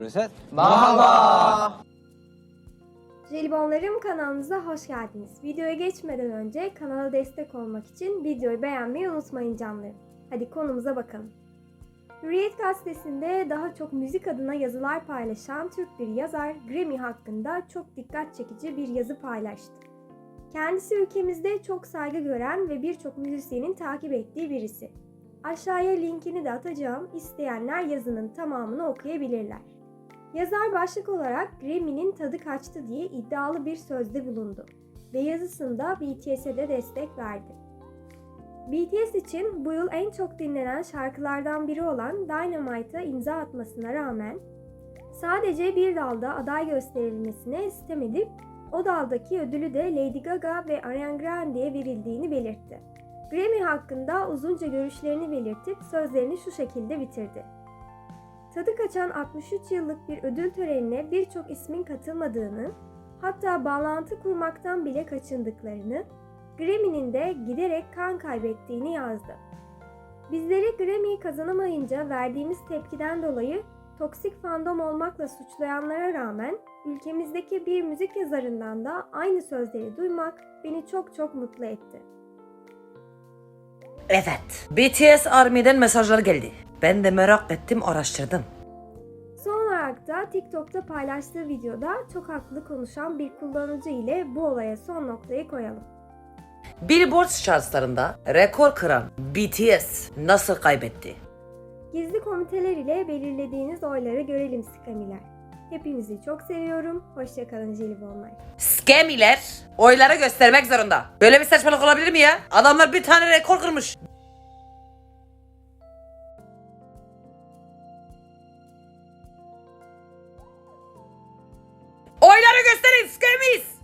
Reset. Merhaba. Jelibonlarım kanalımıza hoş geldiniz. Videoya geçmeden önce kanala destek olmak için videoyu beğenmeyi unutmayın canlarım. Hadi konumuza bakalım. Hürriyet gazetesinde daha çok müzik adına yazılar paylaşan Türk bir yazar Grammy hakkında çok dikkat çekici bir yazı paylaştı. Kendisi ülkemizde çok saygı gören ve birçok müzisyenin takip ettiği birisi. Aşağıya linkini de atacağım. İsteyenler yazının tamamını okuyabilirler. Yazar başlık olarak Grammy'nin tadı kaçtı diye iddialı bir sözde bulundu ve yazısında BTS'e de destek verdi. BTS için bu yıl en çok dinlenen şarkılardan biri olan Dynamite'a imza atmasına rağmen sadece bir dalda aday gösterilmesine sitem edip o daldaki ödülü de Lady Gaga ve Ariana Grande'ye verildiğini belirtti. Grammy hakkında uzunca görüşlerini belirtip sözlerini şu şekilde bitirdi. Tadı kaçan 63 yıllık bir ödül törenine birçok ismin katılmadığını, hatta bağlantı kurmaktan bile kaçındıklarını, Grammy'nin de giderek kan kaybettiğini yazdı. Bizleri Grammy'yi kazanamayınca verdiğimiz tepkiden dolayı toksik fandom olmakla suçlayanlara rağmen ülkemizdeki bir müzik yazarından da aynı sözleri duymak beni çok çok mutlu etti. Evet. BTS Army'den mesajlar geldi. Ben de merak ettim, araştırdım. Son olarak da TikTok'ta paylaştığı videoda çok haklı konuşan bir kullanıcı ile bu olaya son noktayı koyalım. Billboard chartslarında rekor kıran BTS nasıl kaybetti? Gizli komiteler ile belirlediğiniz oyları görelim skamiler. Hepinizi çok seviyorum. Hoşçakalın jelibonlar. Scamiler oyları göstermek zorunda. Böyle bir saçmalık olabilir mi ya? Adamlar bir tane rekor kırmış. Cătălin Scamis!